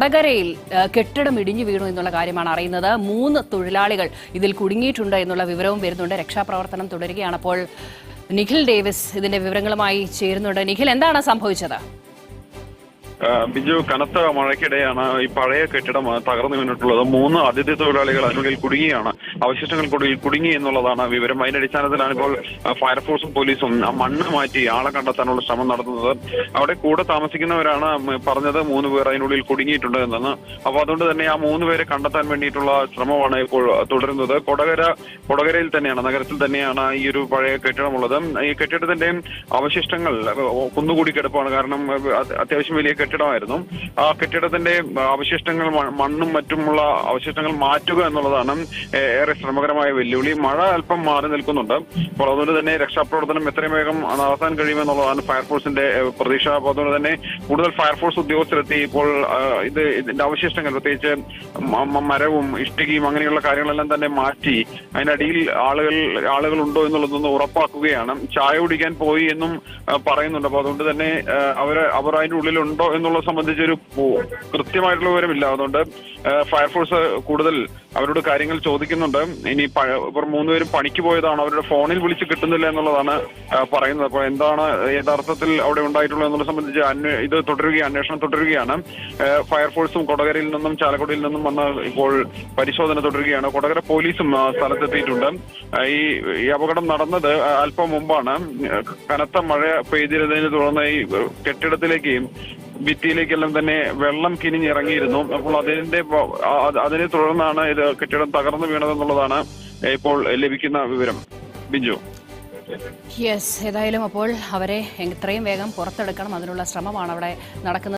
വടകരയിൽ കെട്ടിടം ഇടിഞ്ഞു വീണു എന്നുള്ള കാര്യമാണ് അറിയുന്നത്. മൂന്ന് തൊഴിലാളികൾ ഇതിൽ കുടുങ്ങിയിട്ടുണ്ട് എന്നുള്ള വിവരവും വരുന്നുണ്ട്. രക്ഷാപ്രവർത്തനം തുടരുകയാണ് അപ്പോൾ നിഖിൽ ഡേവിസ് ഇതിന്റെ വിവരങ്ങളുമായി ചേരുന്നുണ്ട്. നിഖിൽ എന്താണ് സംഭവിച്ചത്? ബിജു കനത്ത മഴയ്ക്കിടെയാണ് ഈ പഴയ കെട്ടിടം തകർന്നു വീണിട്ടുള്ളത്. മൂന്ന് അതിഥി തൊഴിലാളികൾ അതിനുള്ളിൽ കുടുങ്ങിയാണ്. അവശിഷ്ടങ്ങൾക്കുള്ളിൽ കുടുങ്ങി എന്നുള്ളതാണ് വിവരം. അതിന്റെ അടിസ്ഥാനത്തിലാണ് ഇപ്പോൾ ഫയർഫോഴ്സും പോലീസും മണ്ണ് മാറ്റി ആളെ കണ്ടെത്താനുള്ള ശ്രമം നടത്തുന്നത്. അവിടെ കൂടെ താമസിക്കുന്നവരാണ് പറഞ്ഞത് മൂന്ന് പേർ അതിനുള്ളിൽ കുടുങ്ങിയിട്ടുണ്ട് എന്നെന്ന് അപ്പൊ അതുകൊണ്ട് തന്നെ ആ മൂന്ന് പേരെ കണ്ടെത്താൻ വേണ്ടിയിട്ടുള്ള ശ്രമമാണ് ഇപ്പോൾ തുടരുന്നത്. കൊടകര കൊടകരയിൽ തന്നെയാണ് നഗരത്തിൽ തന്നെയാണ് ഈ ഒരു പഴയ കെട്ടിടമുള്ളത്. ഈ കെട്ടിടത്തിന്റെ അവശിഷ്ടങ്ങൾ കുന്നുകൂടി കിടപ്പാണ്. കാരണം അത്യാവശ്യം വലിയ കെട്ടിടമായിരുന്നു. ആ കെട്ടിടത്തിന്റെ അവശിഷ്ടങ്ങൾ മണ്ണും മറ്റുമുള്ള അവശിഷ്ടങ്ങൾ മാറ്റുക എന്നുള്ളതാണ് ഏറെ ശ്രമകരമായ വെല്ലുവിളി. മഴ അല്പം മാറി നിൽക്കുന്നുണ്ട്. അപ്പോൾ അതുകൊണ്ട് തന്നെ രക്ഷാപ്രവർത്തനം എത്രയും വേഗം നടത്താൻ കഴിയുമെന്നുള്ളതാണ് ഫയർഫോഴ്സിന്റെ പ്രതീക്ഷ. അപ്പോൾ അതുകൊണ്ട് തന്നെ കൂടുതൽ ഫയർഫോഴ്സ് ഉദ്യോഗസ്ഥരെത്തി ഇപ്പോൾ ഇത് ഇതിന്റെ അവശിഷ്ടങ്ങൾ പ്രത്യേകിച്ച് മരവും ഇഷ്ടികയും അങ്ങനെയുള്ള കാര്യങ്ങളെല്ലാം തന്നെ മാറ്റി അതിനടിയിൽ ആളുകൾ ആളുകൾ ഉണ്ടോ എന്നുള്ളതൊന്ന് ഉറപ്പാക്കുകയാണ്. ചായ കുടിക്കാൻ പോയി എന്നും പറയുന്നുണ്ട്. അപ്പോൾ അതുകൊണ്ട് തന്നെ അവർ അവർ അതിന്റെ ഉള്ളിലുണ്ടോ എന്നുള്ളത് സംബന്ധിച്ച് ഒരു കൃത്യമായിട്ടുള്ള വിവരമില്ല. അതുകൊണ്ട് ഫയർഫോഴ്സ് കൂടുതൽ അവരോട് കാര്യങ്ങൾ ചോദിക്കുന്നുണ്ട്. ഇനി ഇവർ മൂന്നുപേരും പണിക്ക് പോയതാണ്. അവരുടെ ഫോണിൽ വിളിച്ച് കിട്ടുന്നില്ല എന്നുള്ളതാണ് പറയുന്നത്. അപ്പോൾ എന്താണ് യഥാർത്ഥത്തിൽ അവിടെ ഉണ്ടായിട്ടുള്ളത് എന്നുള്ളത് സംബന്ധിച്ച് അന്വേ- ഇത് തുടരുകയാണ് അന്വേഷണം തുടരുകയാണ്. ഫയർഫോഴ്സും കൊടകരയിൽ നിന്നും ചാലക്കുടിയിൽ നിന്നും വന്ന് ഇപ്പോൾ പരിശോധന തുടരുകയാണ്. കൊടകര പോലീസും സ്ഥലത്തെത്തിയിട്ടുണ്ട്. ഈ ഈ അപകടം നടന്നത് അല്പം മുമ്പാണ്. കനത്ത മഴ പെയ്തിരുന്നതിനെ തുടർന്ന് ഈ കെട്ടിടത്തിലേക്ക് ഭിത്തിയിലേക്കെല്ലാം തന്നെ വെള്ളം കിനിഞ്ഞിറങ്ങിയിരുന്നു. അപ്പോൾ അതിന്റെ അതിനെ തുടർന്നാണ് ഇത് കെട്ടിടം തകർന്നു വീണതെന്നുള്ളതാണ് ഇപ്പോൾ ലഭിക്കുന്ന വിവരം. ബിജു. യെസ് ഏതായാലും അപ്പോൾ അവരെ എത്രയും വേഗം പുറത്തെടുക്കണം. അതിനുള്ള ശ്രമമാണ് അവിടെ നടക്കുന്നത്.